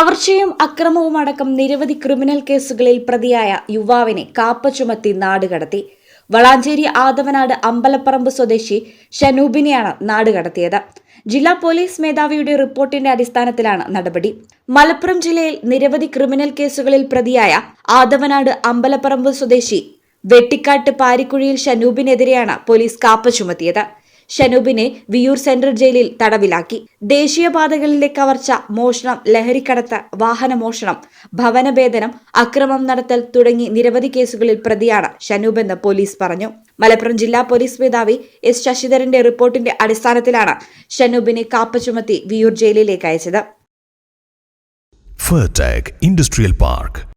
കവർച്ചയും അക്രമവും അടക്കം നിരവധി ക്രിമിനൽ കേസുകളിൽ പ്രതിയായ യുവാവിനെ കാപ്പ ചുമത്തി നാടുകടത്തി വളാഞ്ചേരി ആദവനാട് അമ്പലപ്പറമ്പ് സ്വദേശി ഷനൂബിനെയാണ് നാടുകടത്തിയത് ജില്ലാ പോലീസ് മേധാവിയുടെ റിപ്പോർട്ടിന്റെ അടിസ്ഥാനത്തിലാണ് നടപടി. മലപ്പുറം ജില്ലയിൽ നിരവധി ക്രിമിനൽ കേസുകളിൽ പ്രതിയായ ആദവനാട് അമ്പലപ്പറമ്പ് സ്വദേശി വെട്ടിക്കാട്ട് പാരിക്കുഴിയിൽ ഷനൂബിനെതിരെയാണ് പോലീസ് കാപ്പ ചുമത്തിയത്. ഷനൂബിനെ വിയൂർ സെൻട്രൽ ജയിലിൽ തടവിലാക്കി. ദേശീയപാതകളിലെ കവർച്ച മോഷണം ലഹരിക്കടത്ത് വാഹനമോഷണം ഭവനഭേദനം അക്രമം നടത്തൽ തുടങ്ങി നിരവധി കേസുകളിൽ പ്രതിയാണ് ഷനൂബെന്ന് പോലീസ് പറഞ്ഞു. മലപ്പുറം ജില്ലാ പോലീസ് മേധാവി എസ് ശശിധരന്റെ റിപ്പോർട്ടിന്റെ അടിസ്ഥാനത്തിലാണ് ഷനൂബിനെ കാപ്പ ചുമത്തി വിയൂർ ജയിലിലേക്ക് അയച്ചത്. Industrial Park.